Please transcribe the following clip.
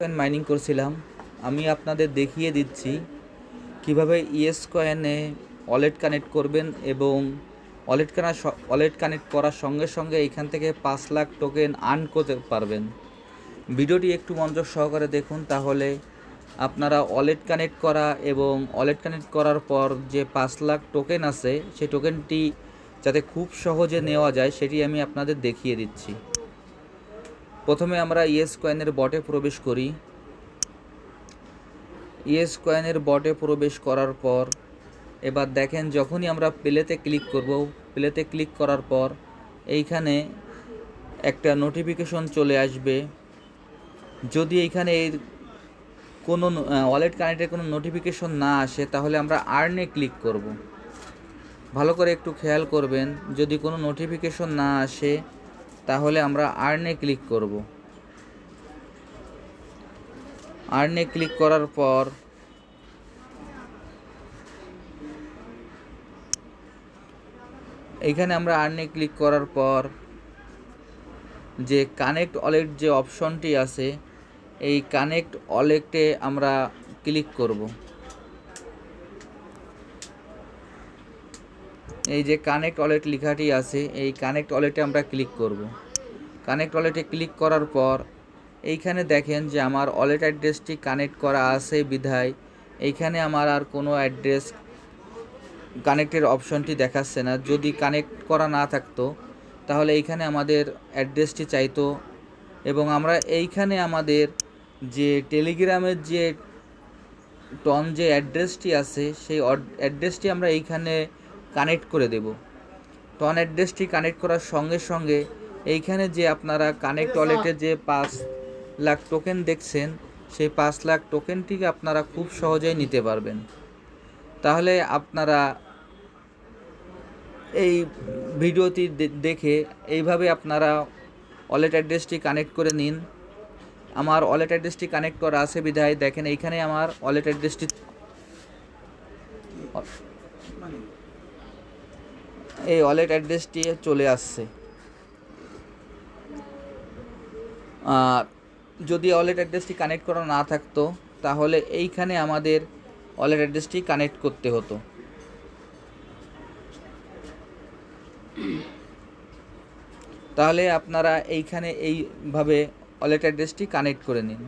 Coin mining করছিলাম। আমি আপনাদের দেখিয়ে দিচ্ছি কীভাবে ইএস কয়েনে ওয়ালেট কানেক্ট করবেন এবং ওয়ালেট কানা ওয়ালেট কানেক্ট করার সঙ্গে সঙ্গে এখান থেকে পাঁচ লাখ টোকেন আর্ন করতে পারবেন। ভিডিওটি একটু মনোযোগ সহকারে দেখুন তাহলে আপনারা ওয়ালেট কানেক্ট করা এবং ওয়ালেট কানেক্ট করার পর যে পাঁচ লাখ টোকেন আছে, সেই টোকেনটি যাতে খুব সহজে নেওয়া যায়, সেটি আমি আপনাদের দেখিয়ে দিচ্ছি। প্রথমে আমরা ইয়েস কয়েনের বটে প্রবেশ করি। ইয়েস কয়েনের বটে প্রবেশ করার পর, এবার দেখেন যখনই আমরা প্লেতে ক্লিক করব, প্লেতে ক্লিক করার পর এইখানে একটা নোটিফিকেশন চলে আসবে। যদি এইখানে কোনো ওয়ালেট কানেক্টের কোনো নোটিফিকেশন না আসে, তাহলে আমরা আর্নে ক্লিক করব। ভালো করে একটু খেয়াল করবেন, যদি কোনো নোটিফিকেশন না আসে তাহলে আমরা আর্নে ক্লিক করব। আর্নে ক্লিক করার পর এইখানে আমরা আর্নে ক্লিক করার পর যে কানেক্ট ওয়ালেট যে অপশনটি আছে, এই কানেক্ট ওয়ালেটে আমরা ক্লিক করব। এই যে কানেক্ট ওয়ালেট লেখাটি আছে, এই কানেক্ট ওয়ালেটে আমরা ক্লিক করব। কানেক্ট ওয়ালেটে ক্লিক করার পর এইখানে দেখেন যে আমার ওয়ালেট অ্যাড্রেসটি কানেক্ট করা আছে বিধায়। এইখানে আমার আর কোনো অ্যাড্রেস কানেক্টের অপশনটি দেখাচ্ছে না। যদি কানেক্ট করা না থাকতো, তাহলে এইখানে আমাদের অ্যাড্রেসটি চাইতো এবং আমরা এইখানে আমাদের যে টেলিগ্রামের যে টন যে অ্যাড্রেসটি আছে, সেই অ্যাড্রেসটি আমরা এইখানে কানেক্ট করে দেব। টন অ্যাড্রেসটি কানেক্ট করার সঙ্গে সঙ্গে এইখানে যে আপনারা কানেক্ট ওয়ালেটে যে পাঁচ লাখ টোকেন দেখছেন সেই পাঁচ লাখ টোকেনটিকে আপনারা খুব সহজেই নিতে পারবেন। তাহলে আপনারা এই ভিডিওটি দেখে এইভাবে আপনারা ওয়ালেট অ্যাড্রেসটি কানেক্ট করে নিন। আমার ওয়ালেট অ্যাড্রেসটি কানেক্ট করা আছে বিধায়। দেখেন এইখানে আমার ওয়ালেট অ্যাড্রেসটি এই ওয়ালেট অ্যাড্রেসটি চলে আসছে। আর যদি ওয়ালেট অ্যাড্রেসটি কানেক্ট করা না থাকতো, তাহলে এইখানে আমাদের ওয়ালেট অ্যাড্রেসটি কানেক্ট করতে হতো। তাহলে আপনারা এইখানে এইভাবে ওয়ালেট অ্যাড্রেসটি কানেক্ট করে নিন।